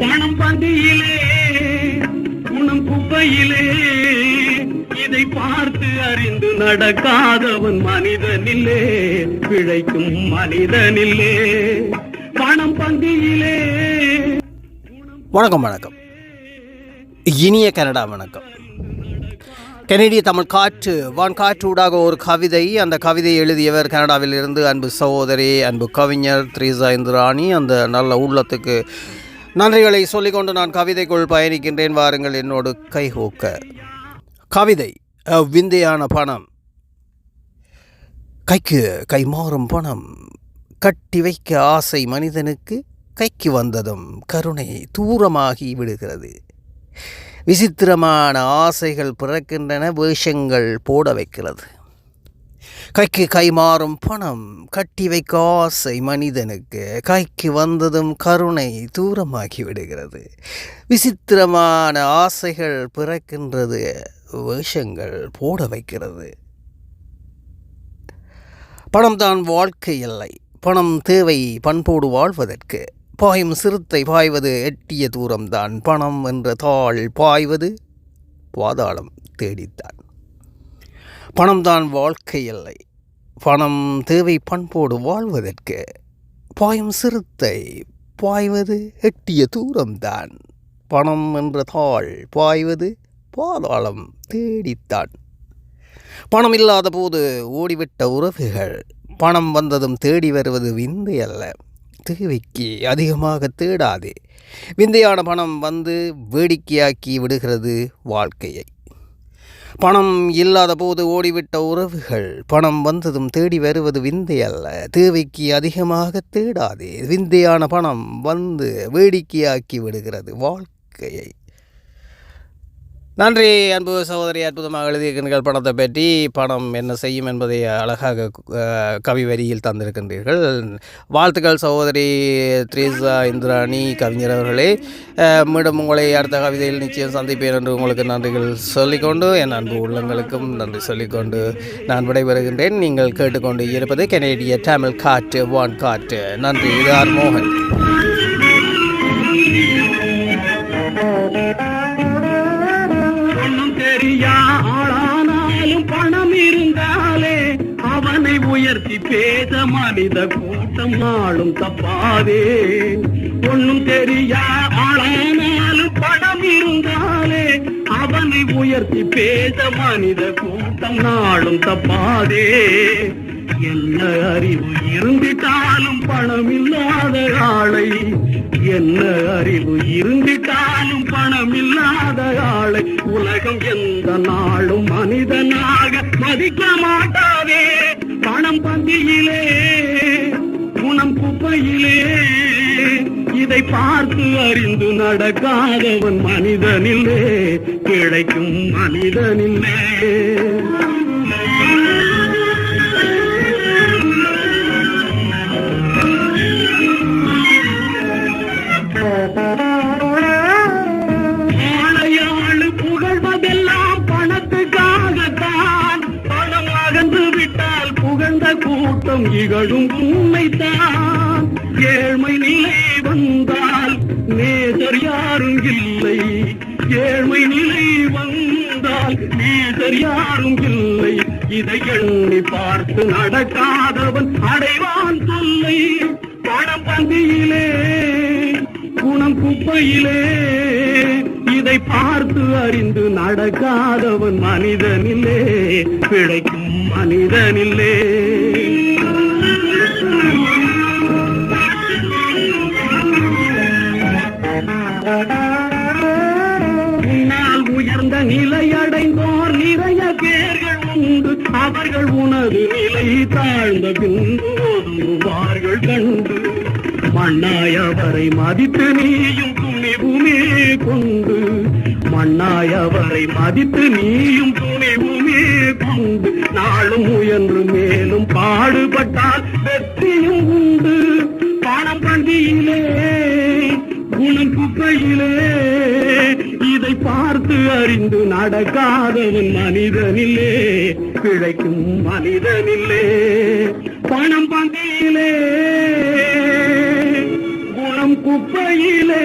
பணம் பந்தியிலே குணம் குப்பையிலே. இதை பார்த்து அறிந்து நடக்காதவன் மனிதனில்லே பிழைக்கும் மனிதனில்லே. பணம் பந்தியிலே. வணக்கம் வணக்கம். இனிய கனடா வணக்கம். கெனடிய தமிழ் காற்று வான் காற்றூடாக ஒரு கவிதை. அந்த கவிதையை எழுதியவர் கனடாவில் இருந்து அன்பு சகோதரி அன்பு கவிஞர் த்ரீசா இந்திராணி. அந்த நல்ல உள்ளத்துக்கு நன்றிகளை சொல்லிக்கொண்டு நான் கவிதைக்குள் பயணிக்கின்றேன். வாருங்கள் என்னோடு கைகூக்க. கவிதை விந்தையான பணம். கைக்கு கைமாறும் பணம். கட்டி வைக்க ஆசை மனிதனுக்கு கைக்கு வந்ததும் கருணை தூரமாகி விடுகிறது. விசித்திரமான ஆசைகள் பிறக்கின்றன வேஷங்கள் போட வைக்கிறது. கைக்கு கைமாறும் பணம் கட்டி வைக்க ஆசை மனிதனுக்கு. கைக்கு வந்ததும் கருணை தூரமாகி விடுகிறது. விசித்திரமான ஆசைகள் பிறக்கின்றது வேஷங்கள் போட வைக்கிறது. பணம் தான் வாழ்க்கை இல்லை. பணம் தேவை பண்போடு வாழ்வதற்கு. பாயும் சிறுத்தை பாய்வது எட்டிய தூரம்தான். பணம் என்ற தாள் பாய்வது பாதாளம் தேடித்தான். பணம்தான் வாழ்க்கை இல்லை பணம் தேவை பண்போடு வாழ்வதற்கு பாயும் சிறுத்தை பாய்வது எட்டிய தூரம்தான். பணம் என்ற தாள் பாய்வது பாதாளம் தேடித்தான். பணம் இல்லாத போது ஓடிவிட்ட உறவுகள் பணம் வந்ததும் தேடி வருவது விந்தை அல்ல. தேவைக்கு அதிகமாக தேடாதே. விந்தையான பணம் வந்து வேடிக்கையாக்கி விடுகிறது வாழ்க்கையை. பணம் இல்லாத போது ஓடிவிட்ட உறவுகள். பணம் வந்ததும் தேடி வருவது விந்தை அல்ல. தேவைக்கு அதிகமாக தேடாதே. விந்தையான பணம் வந்து வேடிக்கையாக்கி விடுகிறது வாழ்க்கையை. நன்றி அன்பு சகோதரி அற்புதமாக எழுதியிருக்கிறீர்கள் படத்தை பற்றி பணம் என்ன செய்யும் என்பதை அழகாக கவி வரியில் தந்திருக்கின்றீர்கள். வாழ்த்துக்கள் சகோதரி த்ரீசா இந்திராணி கவிஞர் அவர்களே. மீண்டும் உங்களை அடுத்த கவிதையில் நிச்சயம் சந்திப்பேன் என்று உங்களுக்கு நன்றிகள் சொல்லிக்கொண்டு என் அன்பு உள்ளங்களுக்கும் நன்றி சொல்லிக்கொண்டு நான் விடைபெறுகின்றேன். நீங்கள் கேட்டுக்கொண்டு இருப்பது கெனேடிய தமிழ் காற்று வான் காற்று நன்றி இது ஆர் மோகன். உயர்த்தி மனித கூட்டம் ஆளும் தப்பாதே ஒன்னும் தெரியா ஆளானாலும் பணம் இருந்தாலே அவனை உயர்த்தி பேத மனித கூட்டம் நாளும் தப்பாதே என்ன அறிவு இருந்திட்டாலும் பணம் இல்லாத ஆளை. என்ன அறிவு இருந்திட்டாலும் பணம் இல்லாத ஆளை. உலகம் எந்த நாளும் மனிதனாக மதிக்க மாட்டாதே. பணம் பந்தியிலே குணம் குப்பையிலே. இதை பார்த்து அறிந்து நடக்காதவன் மனிதனில்லே கிடைக்கும் மனிதனில்லே. கூட்டம் இகழும் உண்மைத்தான் ஏழ்மை நிலை வந்தால் நேதர் யாரும் இல்லை. ஏழ்மை நிலை வந்தால் நேதர் யாரும் இல்லை. இதை எண்ணி பார்த்து நடக்காதவன் அடைவான் தொல்லை. பணம் பந்தியிலே குணம் குப்பையிலே. இதை பார்த்து அறிந்து நடக்காதவன் மனிதனில்லே பிழைக்கும் மனிதனில்லே உன்னால் உயர்ந்த நிலை அடைந்தோர் நிறைய பேர்கள் உண்டு. அவர்கள் உனது நிலை தாழ்ந்த பின்பு கண்டு. மண்ணாய அவரை மதித்து நீயும் துணிவுமே கொண்டு. மண்ணாய அவரை மதித்து நீயும் துணிவுமே கொண்டு. நாளும் உயன்று மேலும் பாடுபட்டால் வெற்றியும் குணம் இதை பார்த்து அறிந்து நடக்காதவன் மனிதனில்லே பிழைக்கும் மனிதனில்லே பணம் பந்தியிலே குணம் குப்பையிலே.